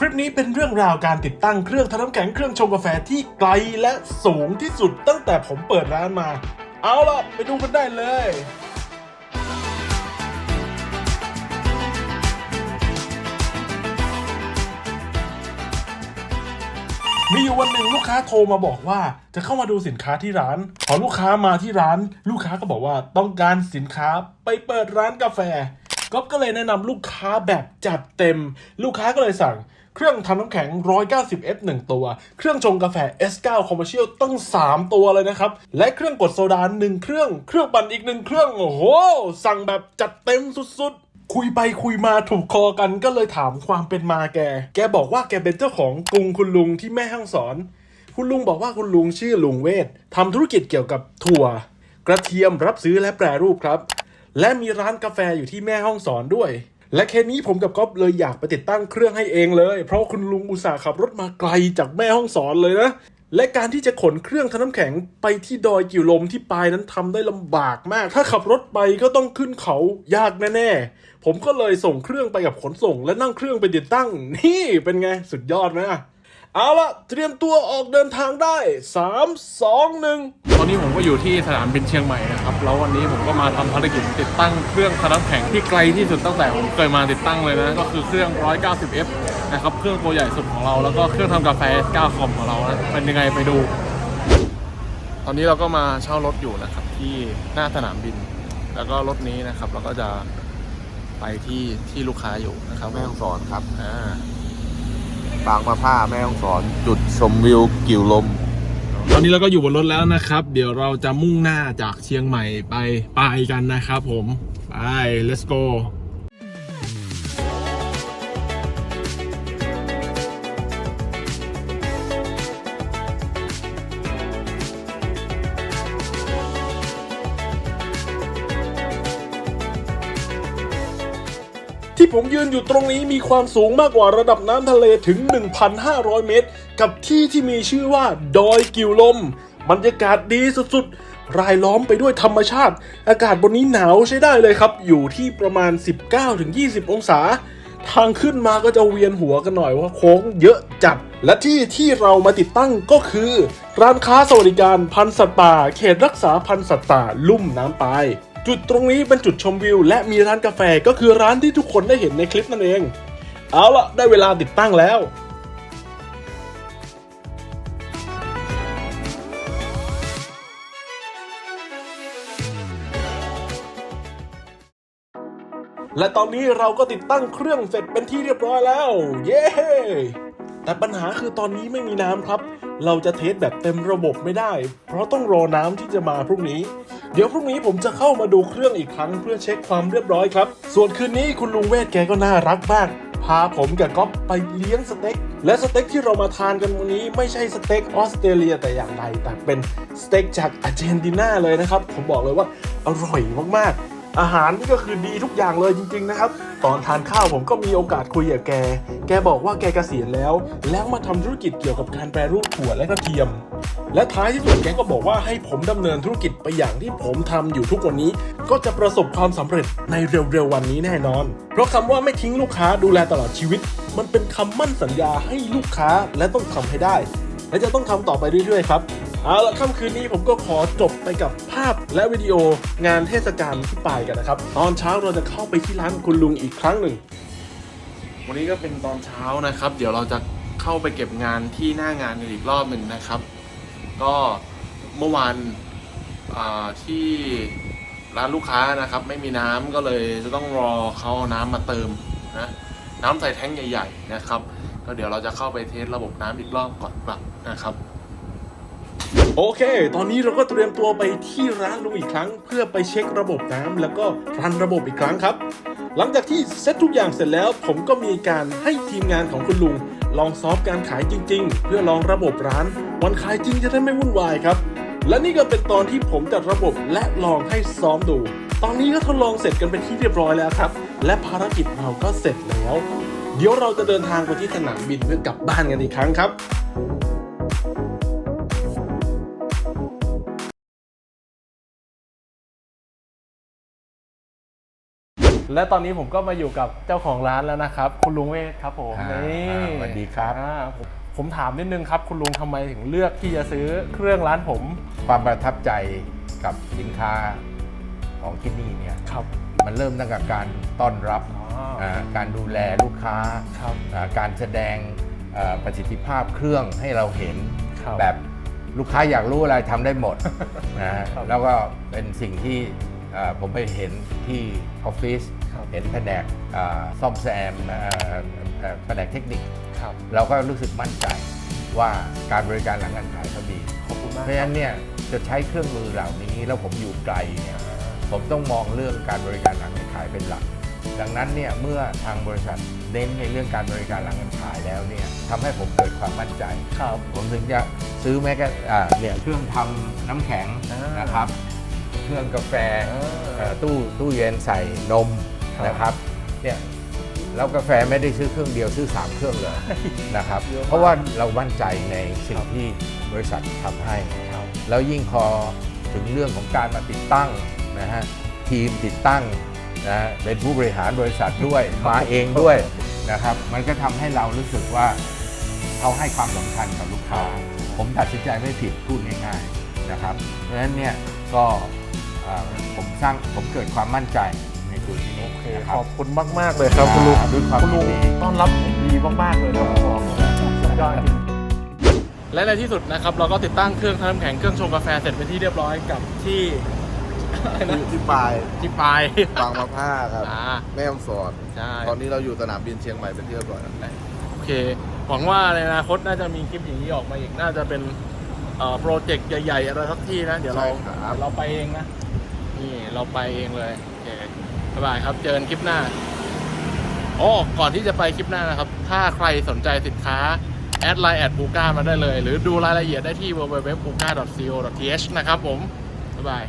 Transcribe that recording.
คลิปนี้เป็นเรื่องราวการติดตั้งเครื่องทำน้ำแข็งเครื่องชงกาแฟที่ไกลและสูงที่สุดตั้งแต่ผมเปิดร้านมา เอาล่ะ ไปดูกันได้เลย มีอยู่วันหนึ่งลูกค้าโทรมาบอกว่าจะเข้ามาดูสินค้าที่ร้าน พอลูกค้ามาที่ร้าน ลูกค้าก็บอกว่าต้องการสินค้าไปเปิดร้านกาแฟ ก๊อฟก็เลยแนะนำลูกค้าแบบจัดเต็ม ลูกค้าก็เลยสั่งเครื่องทำน้ำแข็ง 190F 1 ตัว เครื่องชงกาแฟ S9 Commercial ตั้ง 3 ตัวเลยนะครับ และเครื่องกดโซดา1เครื่อง เครื่องปั่นอีก 1 เครื่อง โอ้โห สั่งแบบจัดเต็มสุดๆ คุยไปคุยมาถูกคอกันก็เลยถามความเป็นมาแก แกบอกว่าแกเป็นเจ้าของกรุงคุณลุงที่แม่ห้องสอน คุณลุงบอกว่าคุณลุงชื่อลุงเวททำธุรกิจเกี่ยวกับถั่ว กระเทียมรับซื้อและแปรรูปครับ และมีร้านกาแฟอยู่ที่แม่ห้องสอนด้วย และเคสนี้ผมกับก๊อฟเลยอยากไปติดตั้งเครื่องให้เองเลย เพราะคุณลุงอุตส่าห์ขับรถมาไกลจากแม่ห้องสอนเลยนะและการที่จะขนเครื่องทำน้ำแข็งไปที่ดอยกิ่วลมที่ปลายนั้นทำได้ลำบากมาก ถ้าขับรถไปก็ต้องขึ้นเขายากแน่ๆ ผมก็เลยส่งเครื่องไปกับขนส่ง และนั่งเครื่องไปติดตั้ง นี่เป็นไงสุดยอดไหมอะ เอาละเตรียมตัวออกเดินทางได้ 3 2 1 ตอนนี้ผมก็อยู่ที่สนามบินเชียงใหม่นะครับ แล้ววันนี้ผมก็มาทำภารกิจติดตั้งเครื่องทำน้ำแข็งที่ไกลที่สุดตั้งแต่ผมเคยมาติดตั้งเลยนะ ก็คือเครื่อง 190F นะครับ เครื่องตัวใหญ่สุดของเรา แล้วก็เครื่องทำกาแฟ9คอมของเรานะเป็นยังไงไปดู ตอนนี้เราก็มาเช่ารถอยู่นะครับที่หน้าสนามบิน แล้วก็รถนี้นะครับเราก็จะไปที่ที่ลูกค้าอยู่นะครับแม่ฮ่องสอนครับอ่า บางมะผ้าแม่ฮ่องสอนจุดชมวิวกิ่วลม ตอนนี้เราก็อยู่บนรถแล้วนะครับ เดี๋ยวเราจะมุ่งหน้าจากเชียงใหม่ไปปายกันนะครับผม ไป let's go ที่ผมยืนอยู่ตรงนี้มีความสูงมากกว่าระดับน้ำทะเลถึง 1,500 เมตร กับที่ที่มีชื่อว่า ดอยกิวลม บรรยากาศดีสุดๆ รายล้อมไปด้วยธรรมชาติ อากาศบนนี้หนาวใช้ได้เลยครับ อยู่ที่ประมาณ 19-20 องศา ทางขึ้นมาก็จะเวียนหัวกันหน่อยว่าโค้งเยอะจัด และที่ที่เรามาติดตั้งก็คือ ร้านค้าสวัสดิการพันสัตว์ป่า เขตรักษาพันสัตว์ป่าลุ่มน้ำปาย จุดตรงนี้เป็นจุดชมวิว และมีร้านกาแฟก็คือร้านที่ทุกคนได้เห็นในคลิปนั่นเอง เอาละได้เวลาติดตั้งแล้วและตอนนี้เราก็ติดตั้งเครื่องเสร็จเป็นที่เรียบร้อยแล้ว เย้ แต่ปัญหาคือตอนนี้ไม่มีน้ำครับ เราจะเทสแบบเต็มระบบไม่ได้ เพราะต้องรอน้ำที่จะมาพรุ่งนี้ เดี๋ยวพรุ่งนี้ผมจะเข้ามาดูเครื่องอีกครั้งเพื่อเช็คความเรียบร้อยครับ ส่วนคืนนี้คุณลุงเวทแกก็น่ารักมาก พาผมกับก๊อฟไปเลี้ยงสเต็ก และสเต็กที่เรามาทานกันวันนี้ไม่ใช่สเต็กออสเตรเลียแต่อย่างใดแต่เป็นสเต็กจากอาร์เจนตินาเลยนะครับ ผมบอกเลยว่าอร่อยมากๆ อาหารนี่ก็คือดีทุกอย่างเลยจริง ๆ นะครับ ตอนทานข้าวผมก็มีโอกาสคุยกับแก แกบอกว่าแกเกษียณแล้ว แล้วมาทำธุรกิจเกี่ยวกับการแปรรูปถั่วและกระเทียม และท้ายที่สุดแกก็บอกว่าให้ผมดำเนินธุรกิจไปอย่างที่ผมทำอยู่ทุกวันนี้ ก็จะประสบความสำเร็จในเร็วๆวันนี้แน่นอน เพราะคำว่าไม่ทิ้งลูกค้าดูแลตลอดชีวิต มันเป็นคำมั่นสัญญาให้ลูกค้าและต้องทำให้ได้ และจะต้องทำต่อไปเรื่อยๆครับ เอาละค่ำคืนนี้ผมก็ขอจบไปกับภาพและวิดีโองานเทศกาลที่ปายกันนะครับ ตอนเช้าเราจะเข้าไปที่ร้านคุณลุงอีกครั้งหนึ่ง วันนี้ก็เป็นตอนเช้านะครับ เดี๋ยวเราจะเข้าไปเก็บงานที่หน้างานอีกรอบหนึ่งนะครับ ก็เมื่อวานที่ร้านลูกค้านะครับ ไม่มีน้ำก็เลยจะต้องรอเขาน้ำมาเติมนะน้ำใส่แท้งใหญ่ ๆ นะครับ ก็เดี๋ยวเราจะเข้าไปเทสระบบน้ำอีกรอบก่อนกลับนะครับ โอเค ตอนนี้เราก็เตรียมตัวไปที่ร้านลุงอีกครั้ง เพื่อไปเช็คระบบน้ำแล้วก็รันระบบอีกครั้งครับ หลังจากที่เซตทุกอย่างเสร็จแล้ว ผมก็มีการให้ทีมงานของคุณลุง ลองซอฟต์การขายจริง ๆ เพื่อลองระบบร้าน วันขายจริงจะได้ไม่วุ่นวายครับ และนี่ก็เป็นตอนที่ผมจัดระบบและลองให้ซ้อมดู ตอนนี้ก็ทดลองเสร็จกันเป็นที่เรียบร้อยแล้วครับ และภารกิจเราก็เสร็จแล้ว เดี๋ยวเราจะเดินทางไปที่สนามบินเพื่อกลับบ้านกันอีกครั้งครับ และตอนนี้ผมก็มาอยู่กับเจ้าของร้านแล้วนะครับ คุณลุงเวทครับผมอ่านี่อ่าสวัสครับอ่าผมผมถามนิดนึงครับ คุณลุงทำไมถึงเลือกที่จะซื้อเครื่องร้านผม ความประทับใจกับสินค้าของที่นี่เนี่ยครับมันเริ่มตั้งแต่การต้อนรับอ๋อาการดูแลลูกค้าครับอ่าการแสดงอ่าประสิทธิภาพเครื่องให้เราเห็นครับแบบลูกค้าอยากรู้อะไรทำได้หมดนะฮะครับแล้วก็เป็นสิ่งที่อ่าผมไปเห็นที่ออฟฟิศครับ เห็นแผนกอ่าซ่อมแซมอ่าเอ่อแผนกเทคนิคครับเราก็รู้สึกมั่นใจว่าการบริการหลังการขายเขาดีขอบคุณมากเพราะฉะนั้นเนี่ยจะใช้เครื่องมือเหล่านี้แล้วผมอยู่ไกลเนี่ยผมต้องมองเรื่องการบริการหลังการขายเป็นหลัก ดังนั้นเนี่ยเมื่อทางบริษัทเน้นในเรื่องการบริการหลังการขายแล้วเนี่ยทำให้ผมเกิดความมั่นใจครับผมถึงจะซื้อแม้กระอ่าเนี่ยเครื่องทำน้ำแข็งอ่านนะครับ เครื่องกาแฟอ่าเอ่อตู้ตู้เย็นใส่นมครับ นะครับเนี่ยแล้วกาแฟไม่ได้ซื้อเครื่องเดียวซื้อ 3 เครื่องเลยนะครับ เยอะมาก เพราะว่าเรามั่นใจในสิ่งครับที่บริษัททำให้ ครับ แล้วยิ่งพอถึงเรื่องของการมาติดตั้งนะฮะทีมติดตั้งนะฮะเป็นผู้บริหารบริษัทด้วยมาเองด้วยนะครับ มันก็ทำให้เรารู้สึกว่าเขาให้ความสำคัญกับลูกค้า ผมตัดสินใจไม่ผิดพูดง่ายๆนะครับ เพราะฉะนั้นเนี่ยก็เอ่อผมสร้างผมเกิดความมั่นใจ ในตัวที่นี้โอเคนะคขรับอบคุณมากๆเลยครับคุณลุงด้วยความคุณลุงยินดีต้อนรับผมดีมากๆเลยครับผมบอกเลยสุดยอดจริงและในที่สุดนะครับ เราก็ติดตั้งเครื่องทำน้ำแข็งเครื่องชงกาแฟเสร็จเป็นที่เรียบร้อยกับที่อยู่ที่ปลายที่ปลายบางมะผ้าครับอ่าแม่ฮ่องสอนใช่ตอนนี้เราอยู่สนามบินเชียงใหม่เป็นที่เรียบร้อยแล้วโอเคหวังว่าในอนาคตน่าจะมีคลิปอย่างนี้ออกมาอีกน่าจะเป็นเอ่อโปรเจกต์ใหญ่ๆอะไรสักที่นะ เดี๋ยวเราใช่ครับเดี๋ยวเราไปเองนะ นี่เราไปเองเลยโอเค บ๊ายบายครับ เจอกันคลิปหน้าโอ้ก่อนที่จะไปคลิปหน้านะครับ ถ้าใครสนใจสินค้า แอดไลน์แอดบูก้ามาได้เลย หรือดูรายละเอียดได้ที่ www.buka.co.th นะครับผม บ๊ายบาย